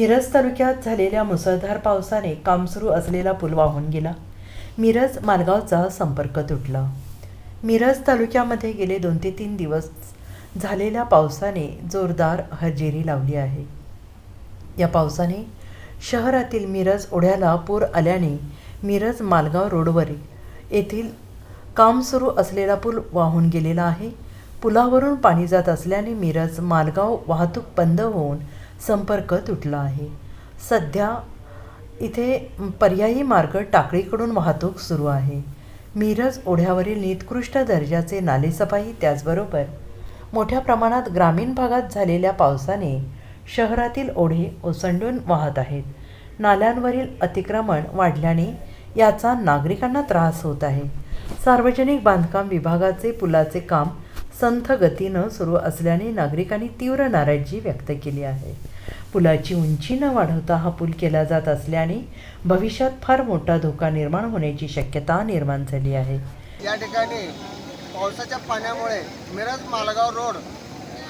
मिरज तालुक्यात झालेल्या मुसळधार पावसाने काम सुरू असलेला पूल वाहून गेला. मिरज मालगावचा संपर्क तुटला. मिरज तालुक्यामध्ये गेले दोन ते तीन दिवस झालेल्या पावसाने जोरदार हजेरी लावली आहे. या पावसाने शहरातील मिरज ओढ्याला पूर आल्याने मिरज मालगाव रोडवर येथील काम सुरू असलेला पूल वाहून गेलेला आहे. पुलावरून पाणी जात असल्याने मिरज मालगाव वाहतूक बंद होऊन संपर्क तुटला आहे. सध्या इथे पर्यायी मार्ग टाकळीकडून वाहतूक सुरू आहे. मिरज ओढ्यावरील निकृष्ट दर्जाचे नालेसफाई त्याचबरोबर मोठ्या प्रमाणात ग्रामीण भागात झालेल्या पावसाने शहरातील ओढे ओसंडून वाहत आहेत. नाल्यांवरील अतिक्रमण वाढल्याने याचा नागरिकांना त्रास होत आहे. सार्वजनिक बांधकाम विभागाचे पुलाचे काम संथ गतीनं सुरू असल्याने नागरिकांनी तीव्र नाराजी व्यक्त केली आहे. पुलाची उंची न वाढवता हा पूल केला जात असल्याने भविष्यात फार मोठा धोका निर्माण होण्याची शक्यता निर्माण झाली आहे. या ठिकाणी पावसाच्या पाण्यामुळे मिरज मालगाव रोड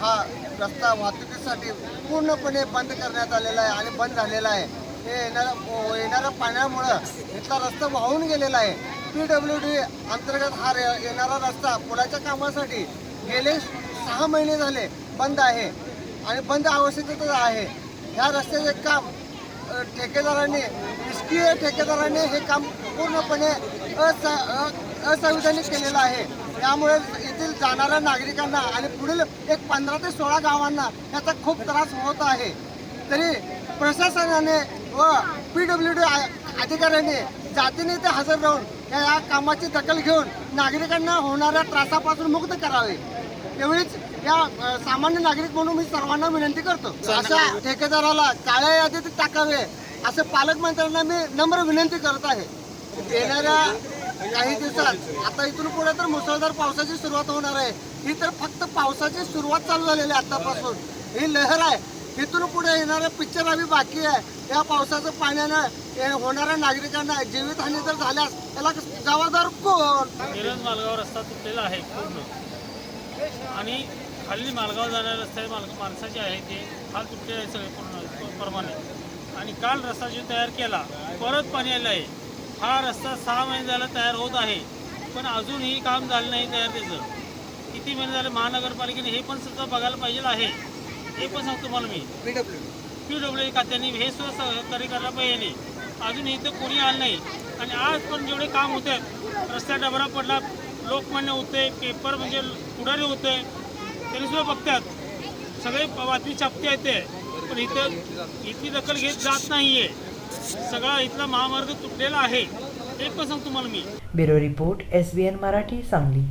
हा रस्ता वाहतुकीसाठी पूर्णपणे बंद करण्यात आलेला आहे आणि बंद झालेला आहे. हे येणाऱ्या येणाऱ्या पाण्यामुळं इथला रस्ता वाहून गेलेला आहे. पी डब्ल्यू डी अंतर्गत हा रे- येणारा रस्ता पुलाच्या कामासाठी गेले सहा महिने झाले बंद आहे. आणि बंद आवश्यकता आहे. ह्या रस्त्याचे काम ठेकेदारांनी निष्क्रिय ठेकेदारांनी हे काम पूर्णपणे अस असंविधानिक केलेलं आहे. त्यामुळे येथील जाणाऱ्या नागरिकांना आणि पुढील एक पंधरा ते सोळा गावांना याचा खूप त्रास होत आहे. तरी प्रशासनाने व पी डब्ल्यू डी अधिकाऱ्यांनी जातीने ते हजर राहून या कामाची दखल घेऊन नागरिकांना होणाऱ्या त्रासापासून मुक्त करावे. एवढीच या सामान्य नागरिक म्हणून मी सर्वांना विनंती करतो. अशा ठेकेदाराला काळ्या यादीत टाकावे असे पालकमंत्र्यांना मी नम्र विनंती करत आहे. येणाऱ्या काही दिवसात आता इथून पुढे तर मुसळधार पावसाची सुरुवात होणार आहे. ही तर फक्त पावसाची सुरुवात चालू झालेली आहे आतापासून. ही लहर आहे. इथून पुढे येणाऱ्या पिक्चर आम्ही बाकी आहे. या पावसाचं पाण्यानं होणाऱ्या नागरिकांना जीवितहानी जर झाल्यास त्याला जबाबदार कोण? मिरज मालगाव रस्ता तुटलेला आहे पूर्ण. आणि खाली मालगाव जाणारे रस्ते माल माणसाचे आहे ते. खाल तुटले आहे सगळे पूर्ण प्रमाणे आणि काल रस्ता जो तयार केला परत पाणी आलं आहे. हा रस्ता सहा महिने झाला तयार होत आहे. पण अजूनही काम झालं नाही तयार त्याचं. किती महिने झाले महानगरपालिकेने हे पण सुद्धा बघायला पाहिजे आहे. हे पण सांगतो तुम्हाला मी. पी डब्ल्यू पी डब्ल्यू खात्याने हे सुद्धा सहकार्य करायला पाहिजे. अजून इथं कोणी आलं नाही. आणि आज पण जेवढे काम होते रस्त्या डबरा पडला लोकमान्य होते पेपर म्हणजे पुढारी होते त्यांनी सुद्धा बघतात. सगळे बातमी छापते येते पण इथं इथली दखल घेत जात नाहीये. सगळा इथला महामार्ग तुटलेला आहे. हे पण सांगतो तुम्हाला मी. Bureau report S Marathi Sangli.